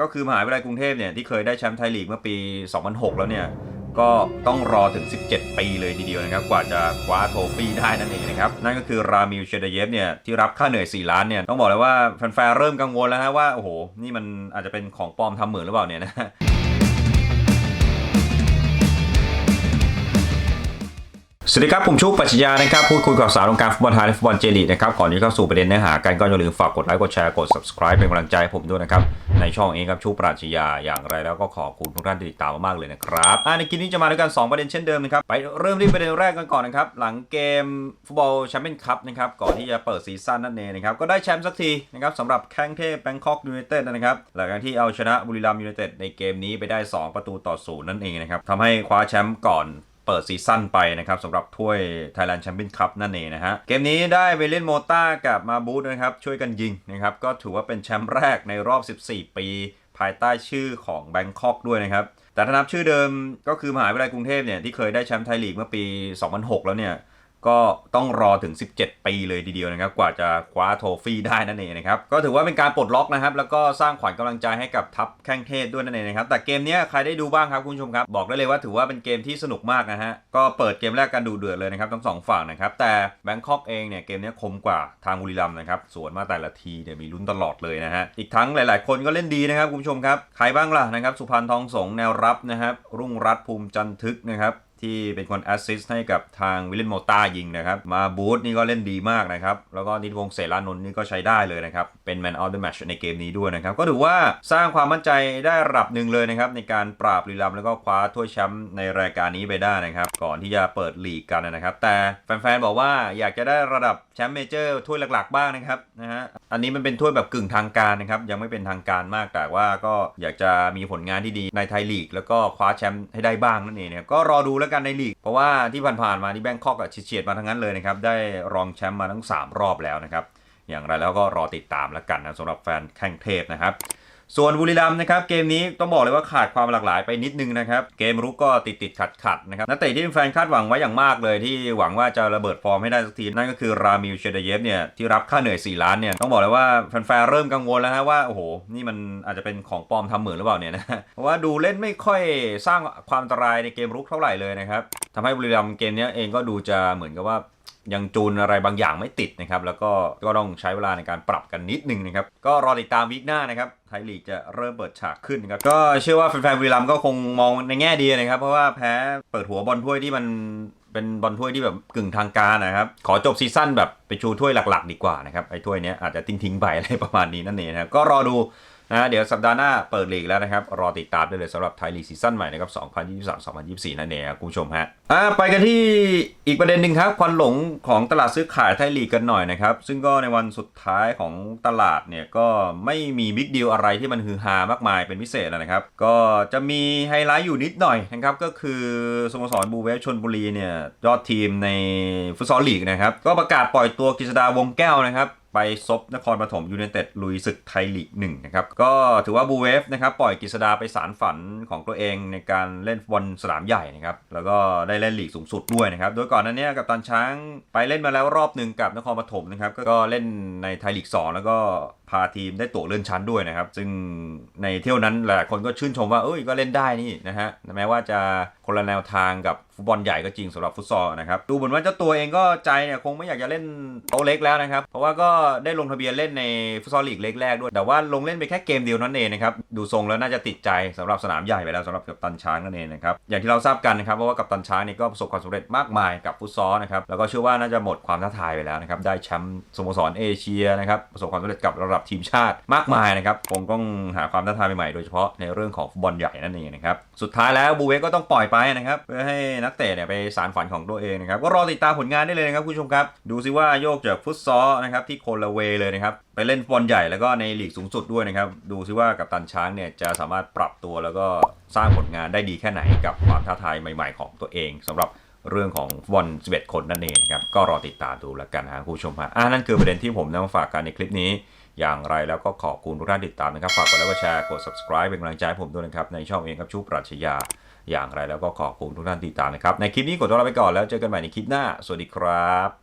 ก็คือมหาวิทยาลัยกรุงเทพเนี่ยที่เคยได้แชมป์ไทยลีกเมื่อปี 2006 แล้วเนี่ยก็ต้องรอถึง 17 ปีเลยทีเดียวนะครับกว่าจะคว้าโทฟี่ได้นั่นเองนะครับนั่นก็คือรามิลเชเดเยฟเนี่ยที่รับค่าเหนื่อย 4 ล้านเนี่ยต้องบอกเลยว่าแฟนๆเริ่มกังวลแล้วนะว่าโอ้โหนี่มันอาจจะเป็นของปลอมทำเหมือนหรือเปล่าเนี่ยนะ สวัสดีครับผมชุกปัจจยานะครับพูดคุยกับสาววงการฟุตบอลไทยและฟุตบอลเจลีนะครับก่อนที่เข้าสู่ประเด็นเนื้อหากันก็อย่าลืมฝากกดไลค์กดแชร์กด subscribe เป็นกำลังใจให้ผมด้วยนะครับในช่องเองครับชุกปรัชญาอย่างไรแล้วก็ขอบคุณทุกท่านที่ติดตามมากๆเลยนะครับอ่าในคลิปนี้จะมาด้วยกัน 2 ประเด็นเช่นเดิมนะครับไปเริ่มที่ประเด็นแรกกันก่อนนะครับหลังเกมฟุตบอลแชมเปี้ยนคัพนะครับก่อนที่จะเปิดซีซั่นนั่นเองนะครับก็ได้แชมป์สักทีนะครับสำหรับแข้งเทพแบงคอกยูไนเต็ดนะครับหลังจากที่เอาชนะบุรีรัมย์ยูไนเต็ดในเกมนี้ไปได้ 2 ประตูต่อศูนย์นั่นเองนะครับทำให้คว้าแชมป์ก่อน เปิดซีซั่นไปนะครับสำหรับถ้วย Thailand Champion Cup นั่นเองนะฮะ เกมนี้ได้เวลินโมต้ากับมาบูธนะครับ ช่วยกันยิงนะครับ ก็ถือว่าเป็นแชมป์แรกในรอบ 14 ปี ภายใต้ชื่อของแบงคอกด้วยนะครับ แต่ถ้านับชื่อเดิมก็คือมหาวิทยาลัยกรุงเทพเนี่ยที่เคยได้แชมป์ไทยลีกเมื่อปี 2006 แล้วเนี่ย ก็ต้องรอถึง 17 ปีเลยทีเดียวนะครับ กว่าจะคว้าโทฟี่ได้นั่นเองนะครับ ก็ถือว่าเป็นการปลดล็อกนะครับ แล้วก็สร้างขวัญกำลังใจให้กับทัพแข้งเทพด้วยนั่นเองนะครับ แต่เกมนี้ใครได้ดูบ้างครับคุณผู้ชมครับ บอกได้เลยว่าถือว่าเป็นเกมที่สนุกมากนะฮะ ก็เปิดเกมแรกกันดูเดือดเลยนะครับทั้งสองฝั่งนะครับ แต่แบงคอกเองเนี่ยเกมนี้คมกว่าทางบุรีรัมย์นะครับ สวนมาแต่ละทีเนี่ยมีลุ้นตลอดเลยนะฮะ อีกทั้งหลาย ๆ คนก็เล่นดีนะครับคุณผู้ชมครับ ใครบ้างล่ะนะครับ สุพรรณทองสงแนวรับนะครับ รุ่งรัตน์ภูมิจันทึกนะครับ ที่เป็นคนแอสซิสต์ให้กับทางวิลเลนโมต้ายิงนะครับ มาบูธนี่ก็เล่นดีมากนะครับ แล้วก็นิตวงเสรานนท์นี่ก็ใช้ได้เลยนะครับ เป็น Man of the Match ในเกมนี้ด้วยนะครับ ก็ถือว่าสร้างความมั่นใจได้ระดับหนึ่งเลยนะครับ ในการปราบบุรีรัมแล้วก็คว้าถ้วยแชมป์ในรายการนี้ไปได้นะครับ ก่อนที่จะเปิดลีกกันนะครับ แต่แฟนๆบอกว่าอยากจะได้ระดับแชมป์เมเจอร์ถ้วยหลักๆ บ้างนะครับนะฮะอันนี้มันเป็นถ้วยแบบกึ่งทางการนะครับยังไม่เป็นทางการมากแต่ว่าก็อยากจะมีผลงานที่ดีในไทยลีก แล้วก็คว้าแชมป์ให้ได้บ้างนั่นเองนะครับก็รอดูแล้วกันในลีก เพราะว่าที่ผ่านๆมาที่แบงคอกอะเฉียดๆมาทั้งนั้นเลยนะครับ ได้รองแชมป์มาทั้ง 3 รอบแล้วนะครับ อย่างไรแล้วก็รอติดตามแล้วกันนะสำหรับแฟนแข้งเทพนะครับ ส่วนบุรีรัมย์นะครับเกมนี้ต้องบอกเลยว่าขาดความหลากหลายไปนิดนึงนะครับเกมรุกก็ติดติดขัดขัดนะครับนักเตะที่แฟนคาดหวังไว้อย่างมากเลยที่หวังว่าจะระเบิดฟอร์มให้ได้สักทีนั่นก็คือรามิลเชเดเยฟเนี่ยที่รับค่าเหนื่อย 4 ล้านเนี่ยต้องบอกเลยว่าแฟนๆเริ่มกังวลแล้วนะว่าโอ้โหนี่มันอาจจะเป็นของปลอมทำเหมือนหรือเปล่าเนี่ยนะเพราะว่าดูเล่นไม่ค่อยสร้างความอันตรายในเกมรุกเท่าไหร่เลยนะครับทำให้บุรีรัมย์เกมนี้เองก็ดูจะเหมือนกับว่า ยังจูนอะไรบางอย่างไม่ติดนะครับ แล้วก็ก็ต้องใช้เวลาในการปรับกันนิดนึงนะครับ ก็รอติดตามวีคหน้านะครับไทยลีกจะเริ่มเปิดฉากขึ้นนะครับ ก็เชื่อว่าแฟนๆบุรีรัมก็คงมองในแง่ดีนะครับ เพราะว่าแพ้เปิดหัวบอลถ้วยที่มันเป็นบอลถ้วยที่แบบกึ่งทางการนะครับ ขอจบซีซั่นแบบไปชูถ้วยหลัก ๆ ดีกว่านะครับไอ้ถ้วยนี้อาจจะทิ้งๆไปอะไรประมาณนี้นั่นเองนะครับก็รอดู นะเดี๋ยวสัปดาห์หน้าเปิดลีกแล้วนะครับ รอติดตามได้เลยสำหรับไทยลีกซีซั่นใหม่นะครับ 2023-2024 นั่นเองคุณผู้ชมฮะอ่าไปกันที่อีกประเด็นหนึ่งครับ ควันหลงของตลาดซื้อขายไทยลีกกันหน่อยนะครับ ซึ่งก็ในวันสุดท้ายของตลาดเนี่ยก็ไม่มีบิ๊กดีลอะไรที่มันฮือฮามากมายเป็นพิเศษนะครับ ก็จะมีไฮไลท์อยู่นิดหน่อยนะครับก็คือสโมสรบูเวฟชนบุรีเนี่ยยอดทีมในฟุตซอลลีกนะครับก็ประกาศปล่อยตัวกฤษดาวงแก้วนะครับ ไปซบนครปฐมยูเนเต็ดลุยศึกไทยลีกหนึ่งนะครับ ก็ถือว่าบูเวฟนะครับปล่อยกฤษดาไปสารฝันของตัวเองในการเล่นบอลสนามใหญ่นะครับ แล้วก็ได้เล่นลีกสูงสุดด้วยนะครับ โดยก่อนหนั้นเนี่ยกับตันช้างไปเล่นมาแล้วรอบหนึ่งกับนครปฐมนะครับ ก็เล่นในไทยลีก 2 แล้วก็ พาทีมได้ตั๋วเลื่อนชั้นด้วยนะครับ ซึ่งในเที่ยวนั้นหลายคนก็ชื่นชมว่าเอ้ยก็เล่นได้นี่นะฮะแม้ว่าจะคนละแนวทางกับฟุตบอลใหญ่ก็จริงสำหรับฟุตซอลนะครับดูเหมือนว่าเจ้าตัวเองก็ใจเนี่ยคงไม่อยากจะเล่นโตเล็กแล้วนะครับ เพราะว่าก็ได้ลงทะเบียนเล่นในฟุตซอลลีกเล็กแรกด้วย แต่ว่าลงเล่นไปแค่เกมเดียวนั่นเองนะครับดูทรงแล้วน่าจะติดใจสำหรับสนามใหญ่ไปแล้วสำหรับกัปตันช้างนั่นเองนะครับอย่างที่เราทราบกันนะครับเพราะว่ากัปตันช้างนี่ก็ประสบความสำเร็จมากมายกับฟุตซอลนะครับแล้วก็เชื่อว่าน่าจะหมดความท้าทายไปแล้วนะครับได้แชมป์สโมสรเอเชียนะครับประสบความสำเร็จกับระดับทีมชาติมากมายนะครับคงต้องหาความท้าทายใหม่ๆโดยเฉพาะในเรื่องของฟุตบอลใหญ่นั่นเองนะครับสุดท้ายแล้วบูเวก็ต้องปล่อยไปนะครับเพื่อให้นักเตะเนี่ยไปสารฝันของตัวเองนะครับก็รอติดตามผลงานได้เลยนะครับคุณผู้ชมครับ ดูซิว่าโยกจากฟุตซอลนะครับที่โคลาเวเลยนะครับไปเล่นฟุตบอลใหญ่แล้วก็ในลีกสูงสุดด้วยนะครับ ดูซิว่ากับตันช้างเนี่ยจะสามารถปรับตัวแล้วก็สร้างผลงานได้ดีแค่ไหนกับความท้าทายใหม่ ๆ ของตัวเองสำหรับเรื่องของฟุตบอล11 คนนั่นเองนะครับก็รอติดตามดูแล้วกันนะคุณผู้ชมฮะอ่านั่นคือประเด็นที่ผมนำมาฝากกันในคลิปนี้ อย่างไรแล้วก็ขอบคุณทุกท่านติดตามนะครับ ฝากกดไลค์กดแชร์กด subscribe เป็นกำลังใจให้ผมด้วยนะครับ ในช่องเองครับชูปรัชญา อย่างไรแล้วก็ขอบคุณทุกท่านติดตามนะครับ ในคลิปนี้กดตัวลาไปก่อนแล้วเจอกันใหม่ในคลิปหน้า สวัสดีครับ